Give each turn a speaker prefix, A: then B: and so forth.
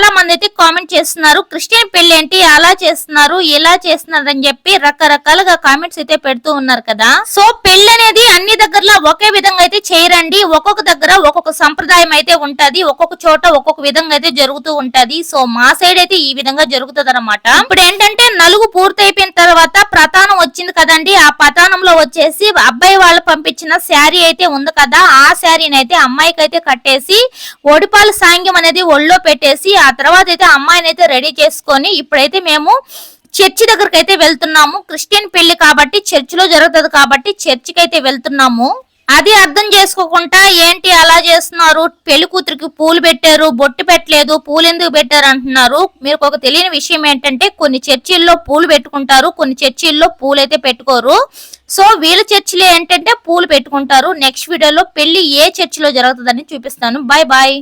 A: చాలా మంది అయితే కామెంట్ చేస్తున్నారు క్రిస్టియన్ పెళ్ళి ఏంటి? అలా చేస్తున్నారు ఇలా చేస్తున్నారు అని చెప్పి రకరకాలుగా కామెంట్స్ అయితే పెడుతూ ఉన్నారు కదా. సో పెళ్ళి అనేది అన్ని దగ్గరలో ఒకే విధంగా అయితే చేయరండి. ఒక్కొక్క దగ్గర ఒక్కొక్క సంప్రదాయం అయితే ఉంటది. ఒక్కొక్క చోట ఒక్కొక్క విధంగా అయితే జరుగుతూ ఉంటది. సో మా సైడ్ అయితే ఈ విధంగా జరుగుతుంది అనమాట ఇప్పుడు ఏంటంటే నలుగు పూర్తి అయిపోయిన తర్వాత ఉంది కదండి. ఆ ప్రధానంలో వచ్చేసి అబ్బాయి వాళ్ళు పంపించిన శారీ అయితే ఉంది కదా. ఆ శారీని అయితే అమ్మాయికి అయితే కట్టేసి ఒడిపాలు సాంగ్యం అనేది ఒళ్ళో పెట్టేసి ఆ తర్వాత అయితే అమ్మాయిని అయితే రెడీ చేసుకొని ఇప్పుడైతే మేము చర్చి దగ్గరికి అయితే వెళ్తున్నాము. క్రిస్టియన్ పెళ్ళి కాబట్టి చర్చిలో జరుగుతుంది కాబట్టి చర్చికి అయితే వెళ్తున్నాము. అది అర్థం చేసుకోకుండా ఏంటి అలా చేస్తున్నారు? పెళ్ళి కూతురికి పూలు పెట్టారు బొట్టు పెట్టలేదు పూలు ఎందుకు పెట్టారు అంటున్నారు. మీకు ఒక తెలియని విషయం ఏంటంటే కొన్ని చర్చిల్లో పూలు పెట్టుకుంటారు కొన్ని చర్చిల్లో పూలు అయితే పెట్టుకోరు. సో వీళ్ళ చర్చిలో ఏంటంటే పూలు పెట్టుకుంటారు. నెక్స్ట్ వీడియోలో పెళ్ళి ఏ చర్చిలో జరుగుతుందని చూపిస్తాను. Bye bye